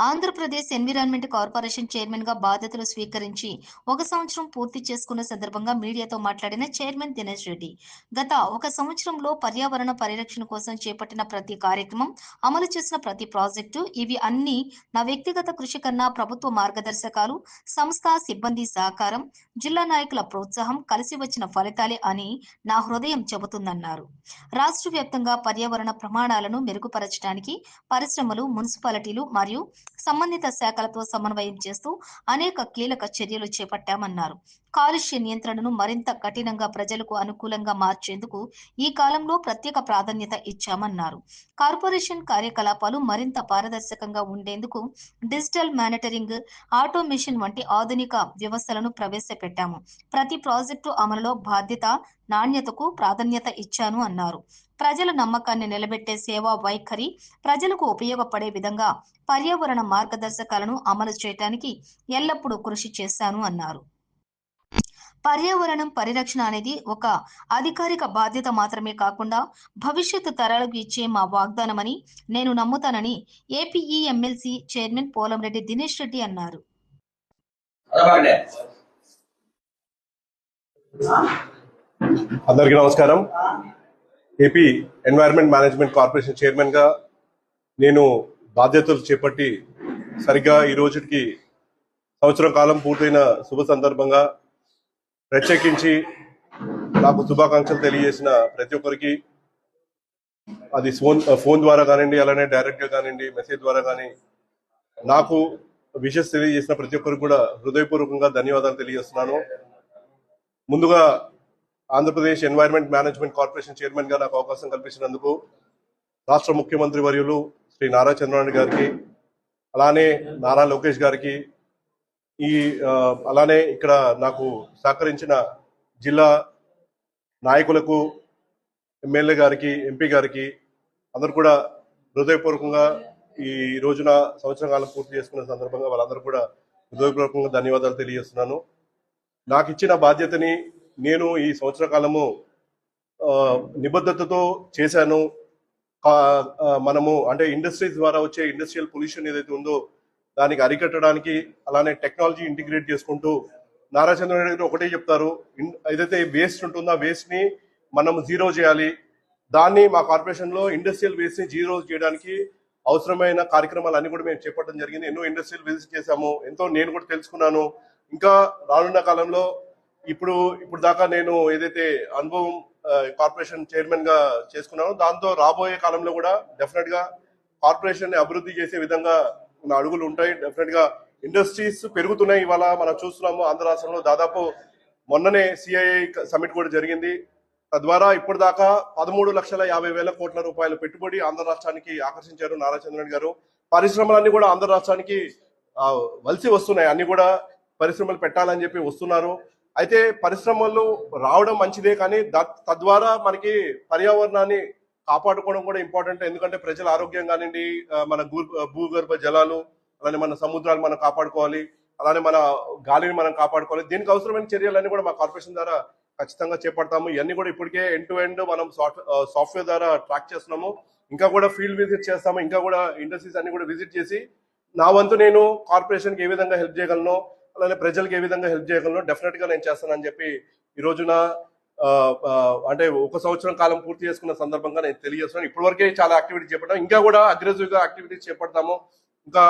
Andhra Pradesh environment corporation చైర్మన్గా బాధ్యతలు స్వీకరించి ఒక సంవత్సరం పూర్తి చేసుకున్న సందర్భంగా మీడియాతో మాట్లాడిన చైర్మన్ దినేష్ రెడ్డి. గత ఒక సంవత్సరంలో పర్యావరణ పరిరక్షణ కోసం చేపట్టిన ప్రతి కార్యక్రమం అమలు చేసిన ప్రతి ప్రాజెక్టు ఇవి అన్ని నా వ్యక్తిగత కృషి కన్నా ప్రభుత్వ మార్గదర్శకాలు సంస్థ సిబ్బంది సహకారం జిల్లా నాయకుల ప్రోత్సాహం కలిసి వచ్చిన ఫలితాలే అని నా హృదయం చెబుతుందన్నారు. రాష్ట్ర వ్యాప్తంగా పర్యావరణ ప్రమాణాలను మెరుగుపరచడానికి పరిశ్రమలు మున్సిపాలిటీలు మరియు సంబంధిత శాఖలతో సమన్వయం చేస్తూ అనేక కీలక చర్యలు చేపట్టామన్నారు. కాలుష్య నియంత్రణను మరింత కఠినంగా ప్రజలకు అనుకూలంగా మార్చేందుకు ఈ కాలంలో ప్రత్యేక ప్రాధాన్యత ఇచ్చామన్నారు. కార్పొరేషన్ కార్యకలాపాలు మరింత పారదర్శకంగా ఉండేందుకు డిజిటల్ మానిటరింగ్ ఆటోమేషన్ వంటి ఆధునిక వ్యవస్థలను ప్రవేశపెట్టాము. ప్రతి ప్రాజెక్టు అమలులో బాధ్యత నాణ్యతకు ప్రాధాన్యత ఇచ్చాను అన్నారు. ప్రజల నమ్మకాన్ని నిలబెట్టే సేవా వైఖరి ప్రజలకు ఉపయోగపడే విధంగా పర్యావరణ మార్గదర్శకాలను అమలు చేయడానికి ఎల్లప్పుడూ కృషి చేశాను అన్నారు. పర్యావరణం పరిరక్షణ అనేది ఒక అధికారిక బాధ్యత మాత్రమే కాకుండా భవిష్యత్తు తరాలకు ఇచ్చే మా వాగ్దానమని నేను నమ్ముతానని APE MLC chairman Polamreddy Dinesh Reddy అన్నారు. అందరికీ నమస్కారం. ఏపీ ఎన్వైరన్మెంట్ మేనేజ్మెంట్ కార్పొరేషన్ చైర్మన్గా నేను బాధ్యతలు చేపట్టి సరిగ్గా ఈ రోజుకి సంవత్సరం కాలం పూర్తయిన శుభ సందర్భంగా ప్రత్యేకించి నాకు శుభాకాంక్షలు తెలియజేసిన ప్రతి ఒక్కరికి అది ఫోన్ ఫోన్ ద్వారా కానివ్వండి అలానే డైరెక్ట్గా కానివ్వండి మెసేజ్ ద్వారా కానీ నాకు విషెస్ తెలియజేసిన ప్రతి ఒక్కరికి కూడా హృదయపూర్వకంగా ధన్యవాదాలు తెలియజేస్తున్నాను. ముందుగా ఆంధ్రప్రదేశ్ ఎన్వైరన్మెంట్ మేనేజ్మెంట్ కార్పొరేషన్ చైర్మన్గా నాకు అవకాశం కల్పించినందుకు రాష్ట్ర ముఖ్యమంత్రి వర్యులు శ్రీ నారా చంద్రబాబు గారికి అలానే నారా లోకేష్ గారికి ఈ అలానే ఇక్కడ నాకు సహకరించిన జిల్లా నాయకులకు ఎమ్మెల్యే గారికి ఎంపీ గారికి అందరు కూడా హృదయపూర్వకంగా ఈ రోజున సంవత్సర కాలం పూర్తి చేసుకున్న సందర్భంగా వాళ్ళందరూ కూడా హృదయపూర్వకంగా ధన్యవాదాలు తెలియజేస్తున్నాను. నాకు ఇచ్చిన బాధ్యతని నేను ఈ సంవత్సర కాలము నిబద్ధతతో చేశాను. కా- మనము అంటే ఇండస్ట్రీస్ ద్వారా వచ్చే ఇండస్ట్రియల్ పొల్యూషన్ ఏదైతే ఉందో దానికి అరికట్టడానికి అలానే టెక్నాలజీ ఇంటిగ్రేట్ చేసుకుంటూ నారా చంద్రబాబు గారు ఒకటే చెప్తారు ఏదైతే వేస్ట్ ఉంటుందో ఆ వేస్ట్ని మనం జీరో చేయాలి. దాన్ని మా కార్పొరేషన్లో ఇండస్ట్రియల్ వేస్ట్ని జీరో చేయడానికి అవసరమైన కార్యక్రమాలు అన్ని కూడా మేము చేపట్టడం జరిగింది. ఎన్నో ఇండస్ట్రియల్ విజిట్ చేశాము ఎంతో నేను కూడా తెలుసుకున్నాను. ఇంకా రానున్న కాలంలో ఇప్పుడు ఇప్పుడు దాకా నేను ఏదైతే అనుభవం కార్పొరేషన్ చైర్మన్గా చేసుకున్నానో దాంతో రాబోయే కాలంలో కూడా డెఫినెట్గా కార్పొరేషన్ అభివృద్ధి చేసే విధంగా ఉన్న అడుగులు ఉంటాయి. డెఫినెట్గా ఇండస్ట్రీస్ పెరుగుతున్నాయి. ఇవాళ మనం చూస్తున్నాము ఆంధ్ర రాష్ట్రంలో దాదాపు మొన్ననే సిఐఐ సమిట్ కూడా జరిగింది. తద్వారా ఇప్పటిదాకా పదమూడు లక్షల యాభై వేల కోట్ల రూపాయల పెట్టుబడి ఆంధ్ర రాష్ట్రానికి ఆకర్షించారు నారా చంద్రన్ గారు. పరిశ్రమలన్నీ కూడా ఆంధ్ర రాష్ట్రానికి వలసి వస్తున్నాయి. అన్ని కూడా పరిశ్రమలు పెట్టాలని చెప్పి వస్తున్నారు. అయితే పరిశ్రమలు రావడం మంచిదే కానీ తద్వారా మనకి పర్యావరణాన్ని కాపాడుకోవడం కూడా ఇంపార్టెంట్. ఎందుకంటే ప్రజల ఆరోగ్యం కానివ్వండి మన భూ- భూగర్భ జలాలు అలానే మన సముద్రాలు మనం కాపాడుకోవాలి అలానే మన గాలిని మనం కాపాడుకోవాలి. దీనికి అవసరమైన చర్యలన్నీ కూడా మా కార్పొరేషన్ ద్వారా ఖచ్చితంగా చేపడతాము. ఇవన్నీ కూడా ఇప్పటికే ఎండ్ టు ఎండ్ మనం సాఫ్ట్వేర్ ద్వారా ట్రాక్ చేస్తున్నాము. ఇంకా కూడా ఫీల్డ్ విజిట్ చేస్తాము. ఇంకా కూడా ఇండస్ట్రీస్ అన్ని కూడా విజిట్ చేసి నా వంతు నేను కార్పొరేషన్కి ఏ విధంగా హెల్ప్ చేయగలను అలానే ప్రజలకు ఏ విధంగా హెల్ప్ చేయగలను డెఫినెట్గా నేను చేస్తానని చెప్పి ఈ రోజున అంటే ఒక సంవత్సరం కాలం పూర్తి చేసుకున్న సందర్భంగా నేను తెలియజేస్తున్నాను. ఇప్పటివరకే చాలా యాక్టివిటీస్ చేపట్టాం. ఇంకా కూడా అగ్రెసివ్గా యాక్టివిటీస్ చేపడతాము. ఇంకా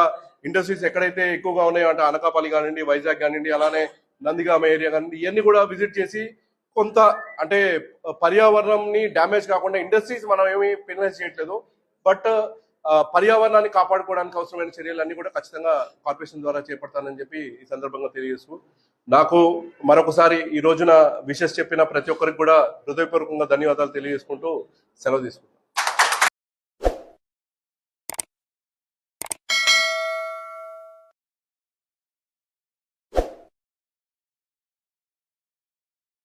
ఇండస్ట్రీస్ ఎక్కడైతే ఎక్కువగా ఉన్నాయో అంటే అనకాపల్లి కానివ్వండి వైజాగ్ కానివ్వండి అలానే నందిగామ ఏరియా కానివ్వండి ఇవన్నీ కూడా విజిట్ చేసి కొంత అంటే పర్యావరణంని డ్యామేజ్ కాకుండా ఇండస్ట్రీస్ మనం ఏమి పెనలైజ్ చేయట్లేదు. బట్ పర్యావరణాన్ని కాపాడుకోవడానికి అవసరమైన చర్యలన్నీ కూడా ఖచ్చితంగా కార్పొరేషన్ ద్వారా చేపడతానని చెప్పి ఈ సందర్భంగా తెలియజేస్తూ నాకు మరొకసారి ఈ రోజున విషెస్ చెప్పిన ప్రతి ఒక్కరికి కూడా హృదయపూర్వకంగా ధన్యవాదాలు తెలియజేసుకుంటూ సెలవు తీసుకుంటాను